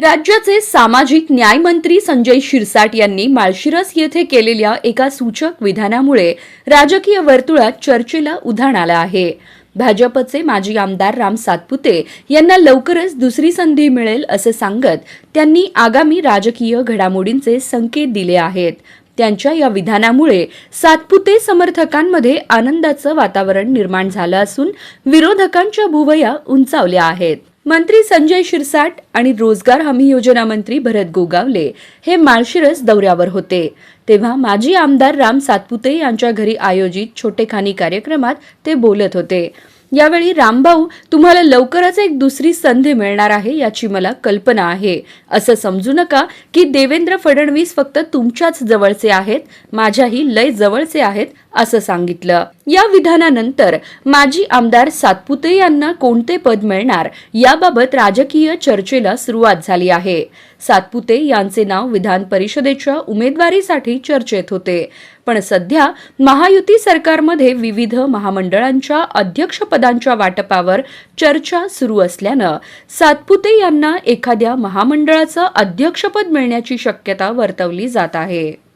राज्याचे सामाजिक न्याय मंत्री संजय शिरसाट यांनी माळशिरस येथे केलेल्या एका सूचक विधानामुळे राजकीय वर्तुळात चर्चेला उधाण आलं आहे. भाजपचे माजी आमदार राम सातपुते यांना लवकरच दुसरी संधी मिळेल असे सांगत त्यांनी आगामी राजकीय घडामोडींचे संकेत दिले आहेत. त्यांच्या या विधानामुळे सातपुते समर्थकांमध्ये आनंदाचं वातावरण निर्माण झालं असून विरोधकांच्या भुवया उंचावल्या आहेत. मंत्री संजय शिरसाट आणि रोजगार हमी योजना मंत्री भरत गोगावले हे माळशिरस दौऱ्यावर होते. तेव्हा माजी आमदार राम सातपुते यांच्या घरी आयोजित छोटेखानी कार्यक्रमात ते बोलत होते. यावेळी रामभाऊ तुम्हाला लवकरच एक दुसरी संधी मिळणार आहे याची मला कल्पना आहे. असं समजू नका की देवेंद्र फडणवीस फक्त तुमच्याच जवळचे आहेत माझ्याही लय जवळचे आहेत असं सांगितलं. या विधानानंतर माजी आमदार सातपुते यांना कोणते पद मिळणार याबाबत राजकीय चर्चेला सुरुवात झाली आहे. सातपुते यांचे नाव विधान परिषदेच्या उमेदवारीसाठी चर्चेत होते. पण सध्या महायुती सरकारमध्ये विविध महामंडळांच्या अध्यक्षपदांच्या वाटपावर चर्चा सुरू असल्यानं सातपुते यांना एखाद्या महामंडळाचं अध्यक्षपद मिळण्याची शक्यता वर्तवली जात आहे.